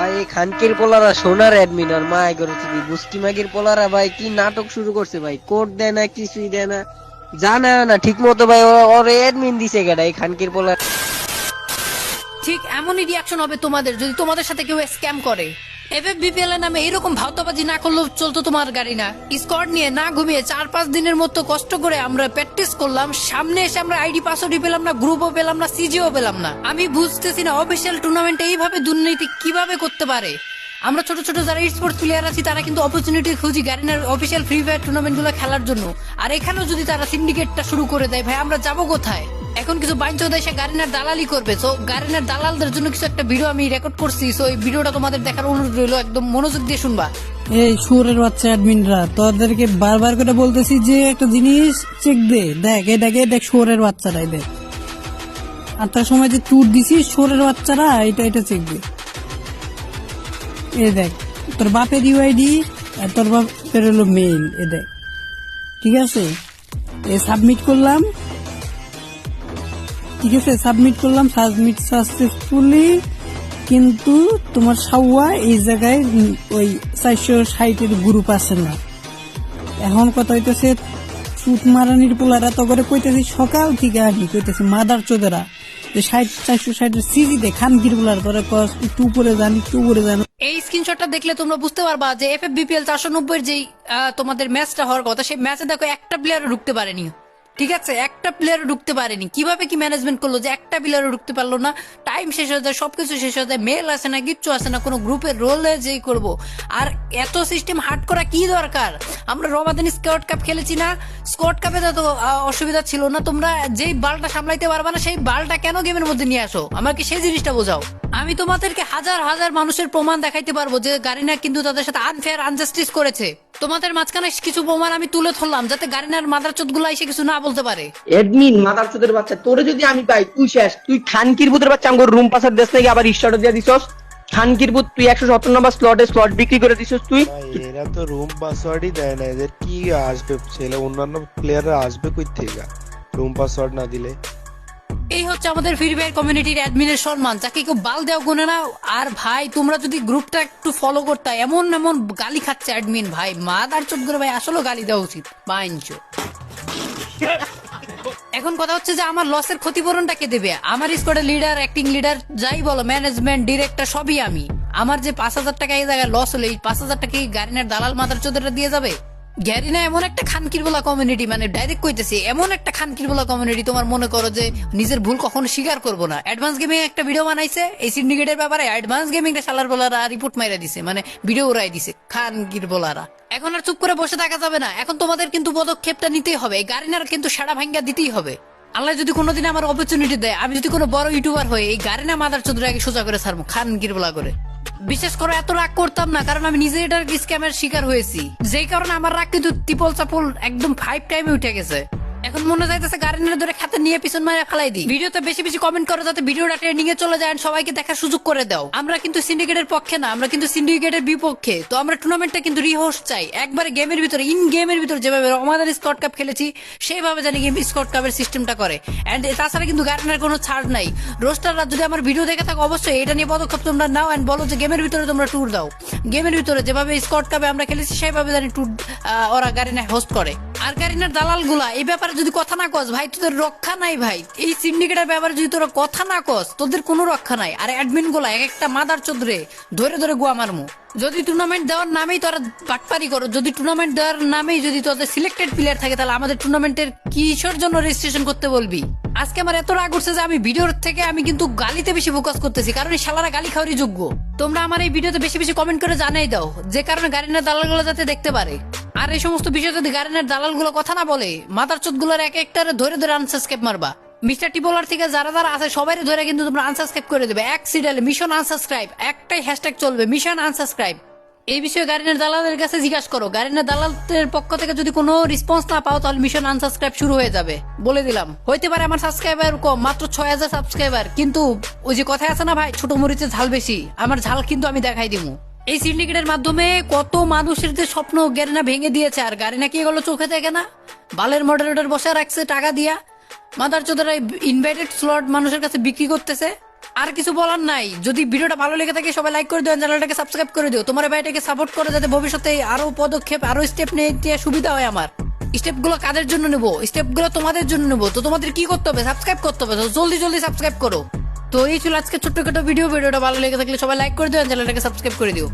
ভাই খানকির পোলারা সোনার অ্যাডমিন আর মা করেছে কি বুস্কি মাগির পোলারা ভাই, কি নাটক শুরু করছে ভাই? কোড দেয় না, কিছুই দেয় না। জানা না ঠিক মতো ভাই, ওর অ্যাডমিন দিছে কেডা, এই খানকির পোলারা। ঠিক এমনই রিয়াকশন হবে তোমাদের, যদি তোমাদের সাথে কেউ স্ক্যাম করে। এফএফ বিপিএল নামে এরকম ভাওতাবাজি না করলেও চলতো তোমার গাড়ি না। স্কোয়াড নিয়ে না ঘুমিয়ে চার পাঁচ দিনের মতো কষ্ট করে আমরা প্র্যাকটিস করলাম। সামনে এসে আমরা আইডি পাসওয়ার্ডই পেলাম না, গ্রুপও পেলাম না, সিজিও পেলাম না। আমি বুঝতেছি না অফিসিয়াল টুর্নামেন্টে এইভাবে দুর্নীতি কীভাবে করতে পারে। আমরা ছোট ছোট যারা স্পোর্টস প্লেয়ার আছি, তারা কিন্তু অপরচুনিটি খুঁজি গাড়িনার অফিসিয়াল ফ্রি ফায়ার টুর্নামেন্টগুলো খেলার জন্য। আর এখানেও যদি তারা সিন্ডিকেটটা শুরু করে দেয়, ভাই, আমরা যাব কোথায়? এখন কিছু বাইঞ্চোদ এসে গাড়িনার দালালি করবে। তো গাড়িনার দালালদের জন্য কিছু একটা ভিডিও আমি রেকর্ড করছি। তো এই ভিডিওটা তোমাদের দেখার অনুরোধ রইল, একদম মনোযোগ দিয়ে শুনবা। এই সুরের বাচ্চা অ্যাডমিনরা তোদেরকে বারবার করে বলতেছি যে একটা জিনিস চেক দে। দেখ, এই দেখ সুরের বাচ্চারাই দেখ। আর তার সময় যে ট্যুর দিছি সুরের বাচ্চারা এটা এটা চেক দে। এ দেখ, তোর বাপের ইউআইডি আর তোর বাপের হলো মেইল এ দেখ। ঠিক আছে? এ সাবমিট করলাম। ঠিক আছে সাবমিট করলাম সাবমিট সাকসেসফুলি কিন্তু তোমার সাউয়া এই জায়গায় ওই চারশো ষাটের গ্রুপ আছে না। এখন কথা হইতেছে সুত মারানির পোলারা তো করে কইতেছে, সকাল থেকে আনি কইতেছে, মাদার চোদেরা। যে চারশো পোলার তোরা কস, একটু উপরে যান, একটু উপরে যান। এই স্ক্রিনশটটা দেখলে তোমরা বুঝতে পারবা যে এফ বিপিএল চারশো নব্বই যেই তোমাদের ম্যাচটা হওয়ার কথা, সেই ম্যাচে দেখো একটা প্লেয়ারও ঢুকতে পারেনি। ঠিক আছে, একটা প্লেয়ারও ঢুকতে পারেনি। কীভাবে কি ম্যানেজমেন্ট করল যে একটা প্লেয়ারও ঢুকতে পারল না? টাইম শেষ হয়ে যায়, সবকিছু শেষ হয়ে যায় মেল আসে না, কিচ্ছু আসে না, কোনো গ্রুপের রোলে যেই করব। আর এত সিস্টেম হার্ড করা কি দরকার? আমরা রমাদান স্কোয়াড কাপ খেলেছি না? স্কোয়াড কাপে তো অসুবিধা ছিল না। তোমরা যেই বালটা সামলাইতে পারবা না, সেই বালটা কেন গেমের মধ্যে নিয়ে আসো? আমাকে সেই জিনিসটা বোঝাও? আমি তোমাদেরকে হাজার হাজার মানুষের প্রমাণ দেখাইতে পারব যে গাড়িনা কিন্তু তাদের সাথে আনফেয়ার আনজাস্টিস করেছে। তোমাদের মাঝখানে কিছু প্রমাণ আমি তুলে ধরলাম যাতে গাড়িনার মাদার চোদগুলা এসে কিছু না বলতে পারে। এডমিন মাদার চোদের বাচ্চা তোরে যদি আমি পাই তুই শেষ। তুই খানকির বুতের বাচ্চা আমার রুম পাসার দেশ থেকে আবার স্টার্ট দিয়ে দিছস? খানকির বুত তুই একশো সত্তর নম্বর স্লটে স্লট বিক্রি করে দিছস তুই? এরা তো রুম পাসওয়ার্ডই দেয় না এদের কি আসবে? ছেলে অন্যান্য প্লেয়াররা আসবে কই থেকে? রুম পাসওয়ার্ড না দিলে। এই হচ্ছে আমাদের ফ্রি ফায়ার কমিউনিটির অ্যাডমিনের সম্মান। যাকে কেউ বাল দেওয়া গুনে না। আর ভাই, তোমরা যদি গ্রুপটা একটু ফলো করতে, এমন এমন গালি খাচ্ছে অ্যাডমিন ভাই। মাদার চোদ করে ভাই আসলে গালি দেওয়া উচিত। বাইঞ্চো এখন কথা হচ্ছে যে, আমার লসের ক্ষতিপূরণটা কে দেবে? আমার স্কোয়াডের লিডার অ্যাক্টিং লিডার যাই বলো ম্যানেজমেন্ট ডিরেক্টর সবই আমি। আমার যে পাঁচ হাজার টাকা এই জায়গায় লস হলো, এই পাঁচ হাজার টাকা গাড়িনার দালাল মাদার চোদরা দিয়ে যাবে? এমন একটা খানকির বলা কমিউনিটি মানে ডাইরেক্ট কইতেছি, এমন একটা খানকির বলা কমিউনিটি তোমার মনে করো যে নিজের ভুল কখনো স্বীকার করব না। অ্যাডভান্স গেমিং একটা ভিডিও বানাইছে, এই সিন্ডিকেটের ব্যাপারে অ্যাডভান্স শালার বলারা রিপোর্ট দিছে মানে ভিডিও উড়াই দিছে, খানকির বলারা। এখন আর চুপ করে বসে থাকা যাবে না, এখন তোমাদের কিন্তু পদক্ষেপটা নিতেই হবে গাড়িনার কিন্তু সাড়া ভাঙ্গা দিতেই হবে। আল্লাহ যদি কোনোদিন আমার অপরচুনিটি দেয়, আমি যদি কোনো বড় ইউটিউবার হই, এই গাড়িনা মাদার চোদ্রাকে সোজা করে ছাড়বো, খানকির বলা করে। বিশেষ করে এত রাগ করতাম না, কারণ আমি নিজে এটার স্ক্যামের শিকার হয়েছি। যেই কারণে আমার রাগ কিন্তু ত্রিপল চাপল একদম ফাইভ টাইমে উঠে গেছে। এখন মনে যাইতেছে গার্ডেনের ধরে খাতে নিয়ে পিছন মারে ফেলাই দিই। ভিডিওতে বেশি বেশি কমেন্ট করো যাতে ভিডিওটা ট্রেন্ডিং এ চলে যায় সবাইকে দেখার সুযোগ করে দাও। আমরা কিন্তু সিন্ডিকেটের পক্ষে না, আমরা কিন্তু সিন্ডিকেটের বিপক্ষে। তো আমরা টুর্নামেন্টটা কিন্তু রিহোস্ট চাই। একবারে গেমের ভিতরে ইন গেমের ভিতরে যেভাবে আমাদের স্কট কাপ খেলেছি, সেইভাবে জানি গেম স্কট কাপের সিস্টেমটা করে। এন্ড তাছাড়া কিন্তু গার্ডেনের কোনো ছাড় নাই। রোস্টাররা যদি আমার ভিডিও দেখে থাকো, অবশ্যই এটা নিয়ে পদক্ষেপ তোমরা নাও এন্ড বলো যে গেমের ভিতরে তোমরা ট্যুর দাও। গেমের ভিতরে যেভাবে স্কট কাপে আমরা খেলেছি সেভাবে জানি ট্যুর ওরা গাড়িনা হোস্ট করে। আর গাড়িনার দালালগুলা এই ব্যাপারে যদি কথা না কস, ভাই, তোদের রক্ষা নাই ভাই। এই সিন্ডিকেটের ব্যাপারে যদি তোরা কথা না কস, তোদের কোনো রক্ষা নাই। আর অ্যাডমিনগুলা, এক একটা মাদার চোদ্রে ধরে ধরে গুয়া মারমু। যদি টুর্নামেন্ট দেওয়ার নামেই তোরা বাটপারি করো, যদি টুর্নামেন্ট দেওয়ার নামেই যদি তোদের সিলেক্টেড প্লেয়ার থাকে, তাহলে আমাদের টুর্নামেন্টের কিসের জন্য রেজিস্ট্রেশন করতে বলবি? আজকে আমার এত রাগ উঠছে যে আমি ভিডিওর থেকে আমি কিন্তু গালিতে বেশি ফোকাস করতেছি, কারণ এই শালারা গালি খাওয়ারই যোগ্য। তোমরা আমার এই ভিডিওতে বেশি বেশি কমেন্ট করে জানাই দাও, যে কারণে গাড়িনার দালালগুলো যাতে দেখতে পারে। আর এই সমস্ত বিষয় যদি গার্ডেনের দালালগুলো কথা না বলে, মাথার চোদগুলোর এক একটারে ধরে ধরে আনসাবস্ক্রাইব মারবা। মিস্টার টিপোলার থেকে যারা যারা আছে সবাই ধরে কিন্তু তোমরা আনসাবস্ক্রাইব করে দেবে। এক সিরিয়ালে মিশন আনসাবস্ক্রাইব একটাই হ্যাশট্যাগ চলবে মিশন আনসাবস্ক্রাইব এই বিষয়ে গার্ডেনের দালালের কাছে জিজ্ঞাসা করো। গার্ডেনের দালালের পক্ষ থেকে যদি কোনো রেসপন্স না পাও, তাহলে মিশন আনসাবস্ক্রাইব শুরু হয়ে যাবে। বলে দিলাম। হইতে পারে আমার সাবস্ক্রাইবার কম, মাত্র ছয় হাজার সাবস্ক্রাইবার কিন্তু ওই যে কথা আছে না ভাই, ছোট মরিচের ঝাল বেশি। আমার ঝাল কিন্তু আমি দেখাই দিমু। এই সিন্ডিকেটের মাধ্যমে কত মানুষের যে স্বপ্ন গেরিনা ভেঙে দিয়েছে আর গাড়ি নাকি এগুলো চোখে দেখে না? বালের মডারেটর বসে রাখছে টাকা দিয়া। মাদার চোদারা ইনভাইটেড স্লট মানুষের কাছে বিক্রি করতেছে। আর কিছু বলার নাই। যদি ভিডিওটা ভালো লেগে থাকে, সবাই লাইক করে দিও চ্যানেলটাকে সাবস্ক্রাইব করে দিও। তোমার ভাইটাকে সাপোর্ট করো, যাতে ভবিষ্যতে আরও পদক্ষেপ, আরও স্টেপ নিতে সুবিধা হয় আমার। স্টেপগুলো কাদের জন্য নেব? স্টেপগুলো তোমাদের জন্য নেব। তো তোমাদের কি করতে হবে? সাবস্ক্রাইব করতে হবে। জলদি জলদি সাবস্ক্রাইব করো। তো এই ছিল আজকে ছোট্ট ছোট ভিডিও, ভিডিওটা ভালো লেগে থাকলে সবাই লাইক করে দিও চ্যানেলটাকে সাবস্ক্রাইব করে দিও।